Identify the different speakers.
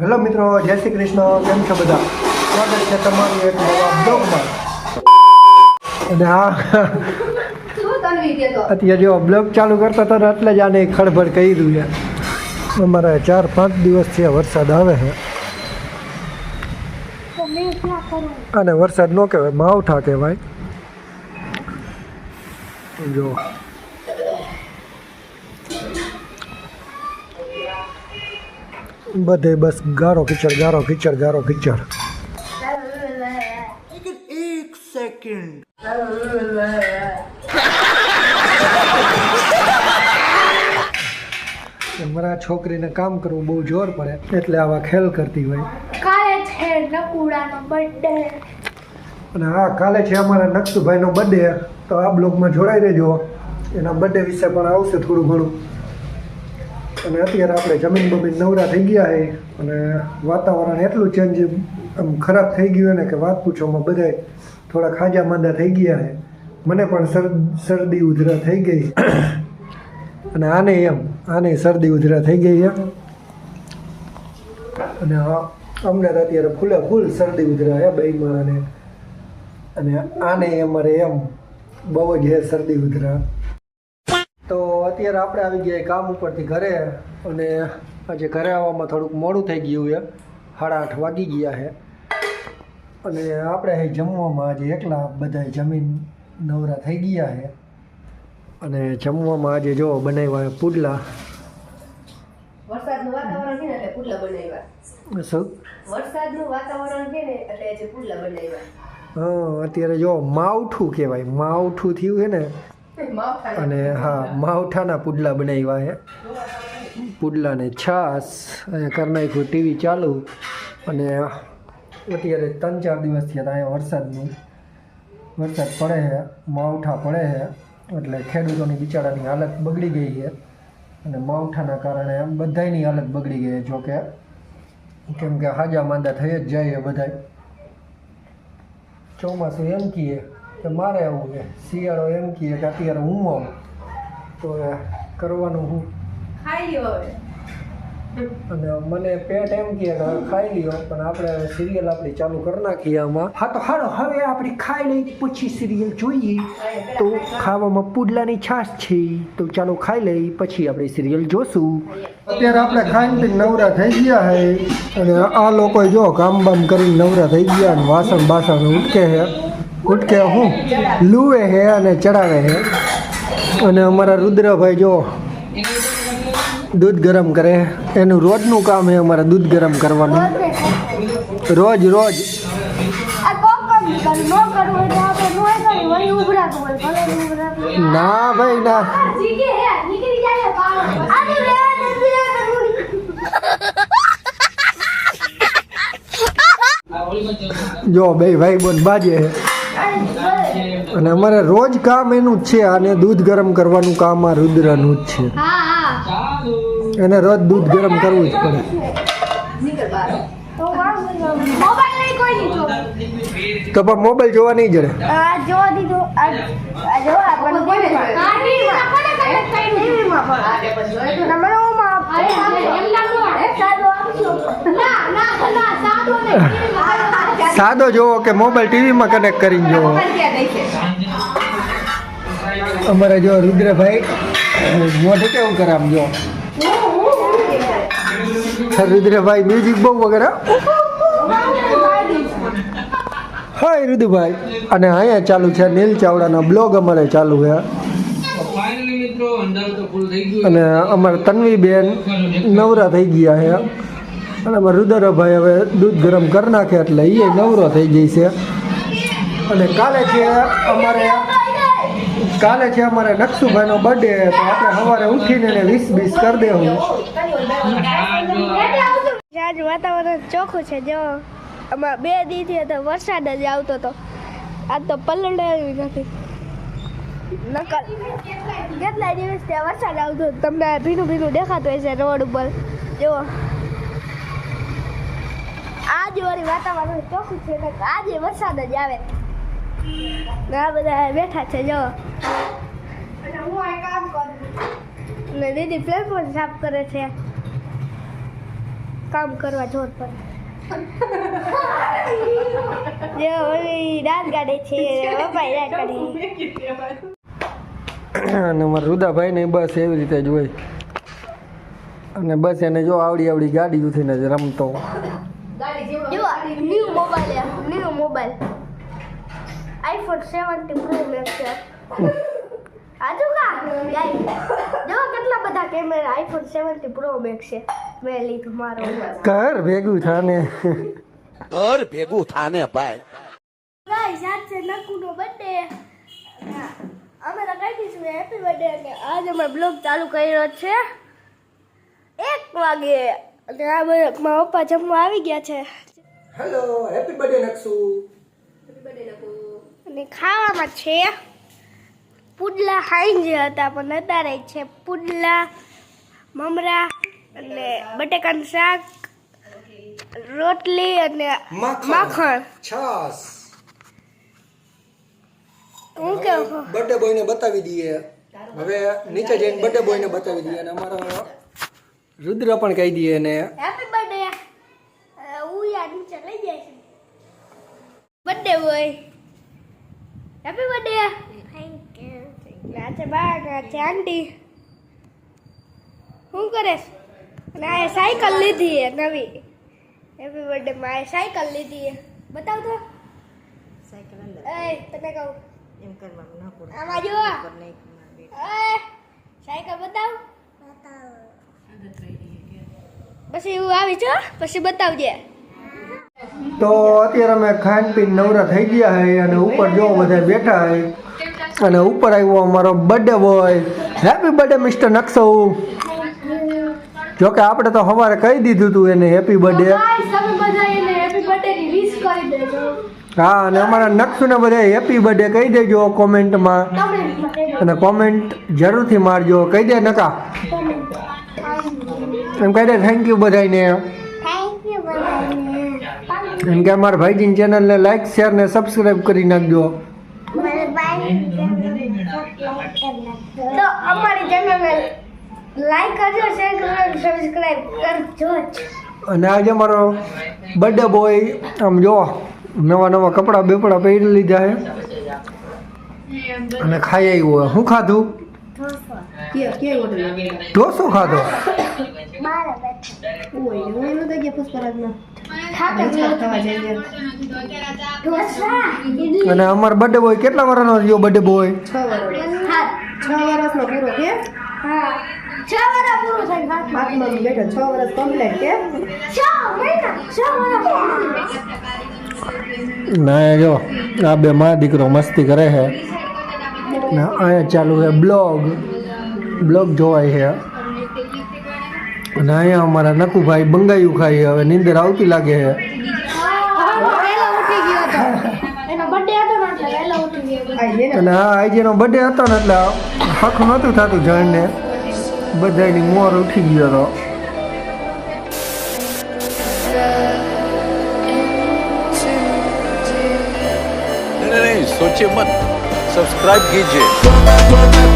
Speaker 1: Hello મિત્રો, જય શ્રી કૃષ્ણ. કેમ છો બધા? સ્વાગત છે તમારું એક નવા બ્લોગમાં અને આ? અત્યારે જો બ્લોગ ચાલુ કરતા હતા ને એટલે જ આને ખડબડ કર્યું છે. અમારે ચાર પાંચ દિવસથી આ વરસાદ આવે છે. અને વરસાદ ન કહેવાય, માવઠા કહેવાય. જો. બધે બસ ગારો કિચડ ગારો કિચડ ગારો કીચડ મારા છોકરીને કામ કરવું બહુ જોર પડે એટલે આવા ખેલ કરતી હોય.
Speaker 2: કાલે છે નકુડાનો બર્થડે
Speaker 1: અને હા કાલે છે અમારા નકશુભાઈનો બર્થડે તો આ બ્લોગમાં જોડાઈ રહેજો. એના બર્થડે વિશે પણ આવશે થોડું ઘણું. અને અત્યારે આપણે જમીન બમીન નવરા થઈ ગયા છે અને વાતાવરણ એટલું ચેન્જ આમ ખરાબ થઈ ગયું ને કે વાત પૂછોમાં બધાય થોડા ખાજા માંદા થઈ ગયા છે. મને પણ શર શરદી ઉધરા થઈ ગઈ. અને આને એમ, આને શરદી ઉધરા થઈ ગઈ છે. અને અમને તો અત્યારે ફૂલે ફૂલ શરદી ઉધરા હે બે માણાને અને આને અમારે એમ, બહુ જ હે શરદી ઉધરા. તો અત્યારે આપણે આવી ગયા કામ ઉપરથી ઘરે અને આજે ઘરે આવવામાં થોડુંક મોડું થઈ ગયું છે. સાડા આઠ વાગી ગયા છે. અને આપણે અહીં જમવામાં આજે એકલા બધા જમીન નવરા થઈ ગયા છે. અને જમવામાં આજે જો બનાવ્યા પુડલા.
Speaker 3: વરસાદનું વાતાવરણ છે ને એટલે પુડલા બનાવ્યા.
Speaker 1: શું?
Speaker 3: વરસાદનું વાતાવરણ છે ને એટલે આજે પુડલા બનાવ્યા.
Speaker 1: હા અત્યારે જો માવઠું કહેવાય. માવઠું થયું છે ને અને હા માવઠાના પુડલા બનાવ્યા છે પુડલાને છાસ અહીંયા કરી નાખ્યું ટીવી ચાલુ. અને અત્યારે ત્રણ ચાર દિવસ થયા અહીંયા વરસાદનું. વરસાદ પડે છે માવઠા પડે છે એટલે ખેડૂતોની બિચારાની હાલત બગડી ગઈ છે અને માવઠાના કારણે બધાયની હાલત બગડી ગઈ છે જોકે કેમ કે હાજા માંદા થઈ જ જાય બધા ચોમાસું એમ કહીએ કે મારે આવું છે. શિયાળો એમ કહે કે અત્યારે હું આવું. તો એ કરવાનું હું.
Speaker 3: ખાઈ લ્યો
Speaker 1: અને મને પેટ એમ કહે કે ખાઈ લ્યો પણ આપણે સિરિયલ આપણી ચાલુ કરી નાખીએ આમાં. હા તો હાલો હવે આપણે ખાઈ લઈ પછી સિરિયલ જોઈએ. તો ખાવામાં પુડલાની છાશ છે. તો ચાલો ખાઈ લઈ પછી આપણે સિરિયલ જોશું. અત્યારે આપણે ખાઈને પીને નવરા થઈ ગયા છે અને આ લોકો જો કામ બામ કરીને નવરા થઈ ગયા અને વાસણ બાસણ ઉટકે છે ઉટકે હું લુવે છે અને ચડાવે છે અને અમારા રુદ્રભાઈ જો દૂધ ગરમ કરે. એનું રોજનું કામ હે અમારે દૂધ ગરમ કરવાનું. રોજ રોજ.
Speaker 2: નો
Speaker 1: ભાઈ ના.
Speaker 2: હે
Speaker 1: જો બે ભાઈ બોન બાજે અને અમારે રોજ કામ એનું જ છે અને દૂધ ગરમ કરવાનું કામ આ રુદ્રનું જ છે.
Speaker 2: હા હા
Speaker 1: એને રોજ દૂધ ગરમ કરવું જ પડે.
Speaker 2: તો મોબાઈલ નહીં કોઈ નહીં જો
Speaker 1: તો પણ મોબાઈલ જોવા નહીં જડે.
Speaker 2: આ સાદો આપજો ના ના ના સાદો નહીં ટીવીમાં
Speaker 1: સાદો જોવો કે મોબાઈલ ટીવીમાં કનેક્ટ કરીને જોવો. અમારે જો રુદ્રભાઈ મોઢે કેવું કરે આમ જો? રુદ્રભાઈ મ્યુઝિક બહુ વગેરે? હા રુદુભાઈ અને અહીંયા ચાલુ છે નીલ ચાવડાનો બ્લોગ અમારે ચાલુ છે
Speaker 4: ફાઇનલી મિત્રો અંધારું તો ફૂલ થઈ ગયું
Speaker 1: અને અમારે તન્વીબેન નવરા થઈ ગયા છે. અને અમારા રુદ્રભાઈ હવે દૂધ ગરમ કરી નાખે એટલે એ નવરો થઈ ગઈ છે. અને કાલે છે અમારે કાલે છે અમારે નકસુભાઈનો બર્થડે તો આપણે સવારે ઉઠીને એને વીસ બીસ કરી દેવું.
Speaker 2: આજ વાતાવરણ ચોખ્ખું છે જો. આમાં બે દીથી તો વરસાદ જ આવતો હતો આજ તો પલડાયું નથી. નકલ. કેટલા દિવસ ત્યાં વરસાદ આવતો. તમને ભીનું ભીનું દેખાતું હશે રોડ ઉપર. જુઓ. આજે વાળી વાતાવરણ ચોખ્ખું છે આજે વરસાદ જ આવે. આ બધા બેઠા છે, જુઓ. ને દીદી પ્લેટફોર્મ સાફ કરે છે. કામ કરવા જોર પર. જો ઓલી દાંત કાઢે છે પપ્પા દાંત કાઢે.
Speaker 1: અને અમારા રુદાભાઈ ને બસ એવી રીતે જ હોય. અને બસ એને જો આવડી આવડી ગાડી ઉઠીને જ રમતો.
Speaker 3: ગાડી જેવો
Speaker 2: જો new mobile new iPhone seventy Pro Max છે. આજુ કા? જો કેટલા બધા camera iPhone seventy Pro Max છે. મેં લીધું મારો.
Speaker 1: ઘર ભેગું થાને.
Speaker 5: ઘર ભેગું થાને ભાઈ.
Speaker 2: ગાઈસ આજ નકુનો બર્થડે અમે તો કહી દઈશું હેપી બર્થડે અને આજે અમે બ્લોગ ચાલુ કર્યો છે. એક વાગે. અને આ બધા મારા પપ્પા જમવા આવી ગયા છે.
Speaker 1: હેલો હેપી બર્થડે નકસુ
Speaker 2: અને ખાવામાં છે પુડલા ખાઈ જે હતા પણ અત્યારે છે પુડલા મમરા અને બટેકાનું શાક રોટલી અને માખણ.
Speaker 1: છાસ.
Speaker 2: હું કેવું?
Speaker 1: બર્થડે બોયને બતાવી દઈએ. હવે નીચે જઈને બર્થડે બોયને બતાવી દઈએ અને અમારો રુદ્ર પણ કહી દઈએ ને.
Speaker 2: હેપી બર્થડે હું યાર નીચે લઈ જાય છે. Birthday boy happy birthday thank you છે બા છે આંટી. શું કરે? અને આ સાયકલ લીધી હે નવી. હેપી બર્થડે માં સાયકલ લીધી હે બતાવ તો એ તને કહું. આમાં જો એ સાયકલ બતાવ. પછી એવું આવી છો પછી બતાવજે.
Speaker 1: તો અત્યારે અમે ખાન પીન નવરા થઈ ગયા હે અને ઉપર જો બધા બેઠા હે અને ઉપર આવ્યો અમારો birthday boy happy birthday mister નકસૌ જોકે આપણે તો સવારે કહી દીધું હતું એને હેપી બર્થડે
Speaker 2: તમે બધા એને હેપી બર્થડે ની વિશ કરી દેજો
Speaker 1: હા અને અમારા નકશુને બધા હેપી બર્થડે કહી દેજો કોમેન્ટમાં. અને કોમેન્ટ જરૂરથી મારજો. કહી દે નકા. એમ કહી દે થેન્ક યુ બધાને એમ કે અમારા ભાઈજીની ચેનલને લાઈક શેર ને સબસ્ક્રાઈબ કરી નાખજો.
Speaker 2: તો અમારી ચેનલને લાઈક કરજો શેર કરજો સબસ્ક્રાઇબ કરજો
Speaker 1: અને આજે અમારો બર્થડે બોય આમ જો. નવા નવા કપડાં બેપડા પહેરી લીધા છે. અને ખાઈ આવ્યો શું ખાધું? ઢોસો ખાધો? અને અમાર બર્થડે બોય કેટલા વર્ષનો થયો બર્થડે બોય?
Speaker 3: છ વર્ષનો પૂરો કે
Speaker 2: છ વર્ષ
Speaker 3: કમ્પ્લીટ કે?
Speaker 1: ના, જો, આ બે માં દીકરો મસ્તી કરે છે. ને અહીંયા ચાલુ છે બ્લોગ. બ્લોગ જોવાય છે. અને અહીંયા અમારા નકુભાઈ બંગાયું ખાઈ હવે નીંદર આવતી લાગે છે. અને આ આઈજીનો બર્થડે હતો ને એટલે હખું નહોતું થતું જણને. બધાની મોર ઉઠી ગયો હતો.
Speaker 5: सोचिए मत सब्सक्राइब कीजिए